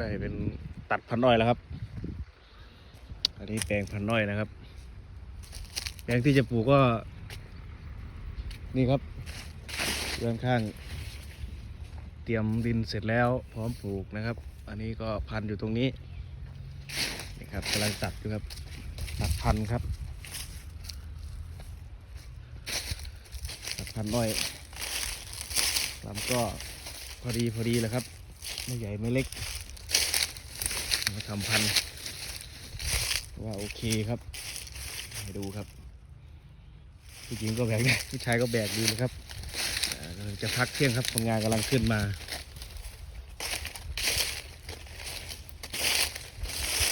ได้เป็นตัดพันอ้อยแล้วครับ อันนี้แปลงพันอ้อยนะครับ แปลงที่จะปลูกก็ นี่ครับด้านข้าง เตรียมดินเสร็จแล้ว พร้อมปลูกนะครับ อันนี้ก็พันอยู่ตรงนี้นี่ครับกำลังตัดอยู่ครับ ตัดพันครับ ตัดพันอ้อยลำก็พอดีพอดีแหละครับ ไม่ใหญ่ไม่เล็ก มาทำพันธุ์ว่าโอเคครับให้ดูครับผู้หญิงก็แบกได้ผู้ชายก็แบกดีเลยครับกำลังจะพักเที่ยงครับคนงานกำลังขึ้นมา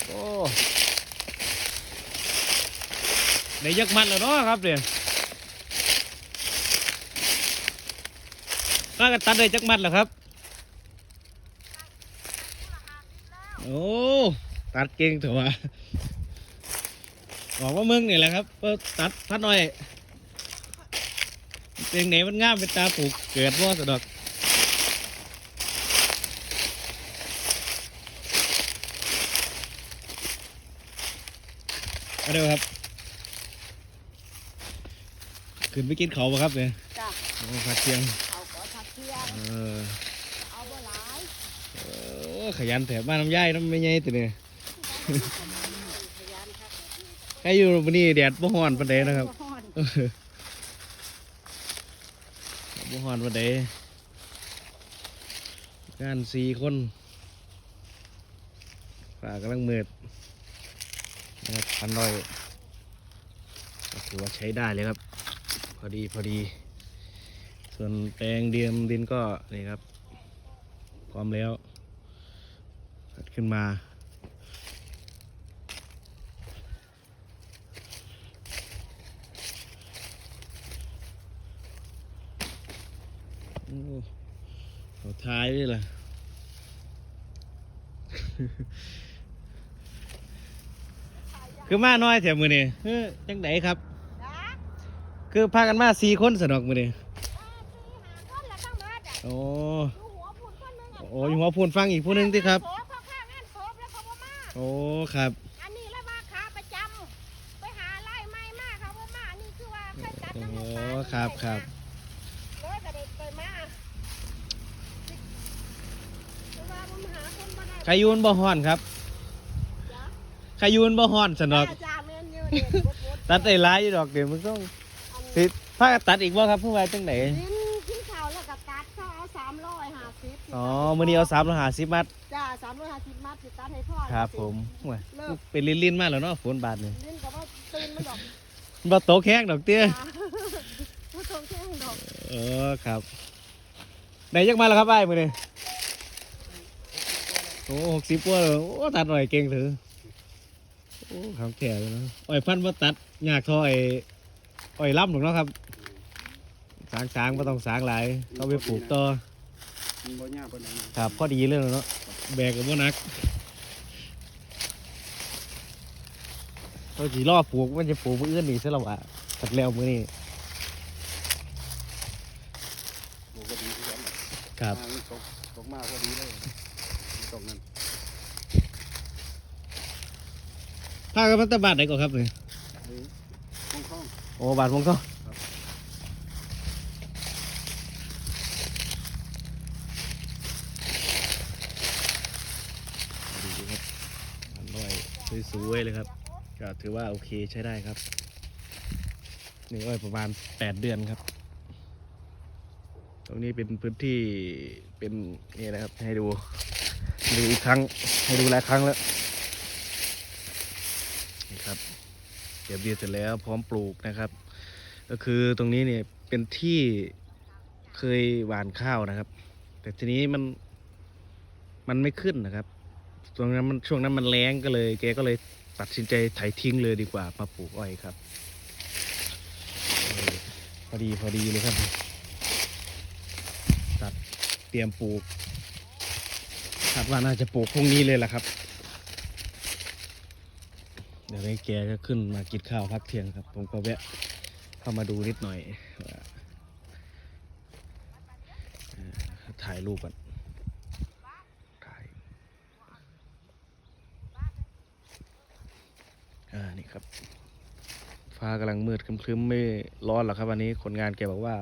โอ้ได้ยักมัดแล้วเนาะครับเนี่ยป้ากันตัดได้จักมัดแล้วครับ โอ้ตัดเก่งเถอะวะบอกว่ามึงนี่แหละครับก็ตัดพัดหน่อยเพลงไหนมันงามเป็นตาปลูกเกิดว่าสะดอกมาเดี๋ยวครับ ขึ้นไปกินเขาปะครับเนี่ยจ้ะโอ้พักเที่ยงเอาขอทักเที่ยงเออ เอาบ่หลาย โอ้ ขยันแถบบ้านน้ำย่ายน้ำไม่ใหญ่ตัวเนี่ยพยานครับใครอยู่วันนี้แดดบ่ฮ้อนปานใดนะครับบ่ฮ้อนปานใดงานสี่คนฝ่ากำลังเมืดนะครับพันร้อยถือว่าใช้ได้เลยครับ พอดีพอดี ส่วนแปลงเดียมดินก็นี่ครับ พร้อมแล้ว ตัดขึ้นมาโอ้เขาท้ายด้วยล่ะ คือมาน้อยแถวมือนี่เฮ้ยจังไดครับจ้ะคือพากันมาสี่คนสนอกมือนี่หาคนละตั้งเบิดอะโอ้ดูหัวพุ่นคนหนึงอะโอ้ยหัวพูนฟังอีกผู้หนึงที่ครับ โอ้ครับ อันนี้เลยว่าขาประจำไปหาไล่ไม้มาเขาบ่มาอันนี้คือว่าเคยตัดโอ้น้ำมันปลาครับครับเลยก็ได้ไปมาคือว่าผมหาคนบ่ได้ใครอยูนบ่ฮ้อนครับจ้ะใครอยูนบ่ฮ้อนสนอกจ้าจ้าแม่นอยู่เนี่ยบ่บ่ตัดได้หลายอยู่ดอกเดี๋ยวมันต้องอันสิพากันตัดอีกบ่ครับผู้ว่าจังไดกินกินข้าวแล้วก็ตัดเขาเอาสามร้อยห้าสิบอ๋อมื้อนี้เอาสามร้อยห้าสิบมัดจ้าสามร้อยห้า สิบมัดสิตัดให้พ่อครับผมโอ้ยเป็นลิ้นๆมากแล้วเนาะฝนบาดนี่ลิ้นกับว่าตื่นมาดอกบ่โตกแข้งดอกเตี้ยจ้าผู้ชมแค่ดอกเออครับไหนยักมาแล้วครับไอ้มือนี่โอ้หกสิบกว่าเลยโอ้ตัดหน่อยเก่งเถอะโอ้ขำแก่เลยนะอ้อยพันธุ์ว่าตัดยากเทอไอ้อ้อยล่ำหรอกเนาะครับ สางสางไม่ต้องสางหลายเอาไปปลูกต่อ มันบ่ยากปานใดนะครับพอดีเลยเนาะแบกกับว่านักเราจีรอปลูกมันจะปลูกมืออื่นนี่ซะแล้ววะตัดแล้วมือนี่ปลูกก็ดีที่สุดครับอ่ามันตกตกมาพอดีเลยตกนั่นพากันมาแตะบาดไหนก่อนครับเนี่ยไอ้ห้องข้องโอ้บาทมงก็ดูดิครับอร่อย สวยๆเลยครับ ก็ถือว่าโอเคใช้ได้ครับนี่อ้อยประมาณแปดเดือนครับ ตรงนี้เป็นพื้นที่เป็นนี่นะครับให้ดูดูอีกครั้งให้ดูหลายครั้งแล้วนี่ครับเก็บเดียเสร็จแล้วพร้อมปลูกนะครับ ก็คือตรงนี้เนี่ยเป็นที่เคยหว่านข้าวนะครับ แต่ทีนี้มันมันไม่ขึ้นนะครับ ตรงนั้นมันช่วงนั้นมันแรงก็เลย แกก็เลยตัดสินใจไถทิ้งเลยดีกว่ามาปลูกอ้อยครับ พอดีพอดีเลยครับ ตัดเตรียมปลูกคาดว่าน่าจะปลูกพรุ่งนี้เลยแหละครับ เดี๋ยวนี้แกก็ขึ้นมากินข้าวพักเที่ยงครับ ผมก็แวะเข้ามาดูนิดหน่อยถ่ายรูปก่อนถ่าย อ่านี่ ครับ ฟ้ากำลังมืดครึ้มๆไม่ร้อนหรอกครับวันนี้คนงานแกบอกว่า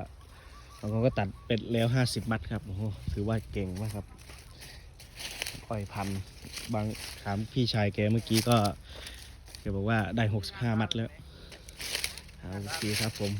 บางคนก็ตัดเป็ดแล้วห้าสิบมัดครับโอ้โหถือว่าเก่งมากครับอ้อยพันบางถามพี่ชายแกเมื่อกี้ก็แกบอกว่าได้หกสิบห้ามัดแล้วเอาโอเคครับผม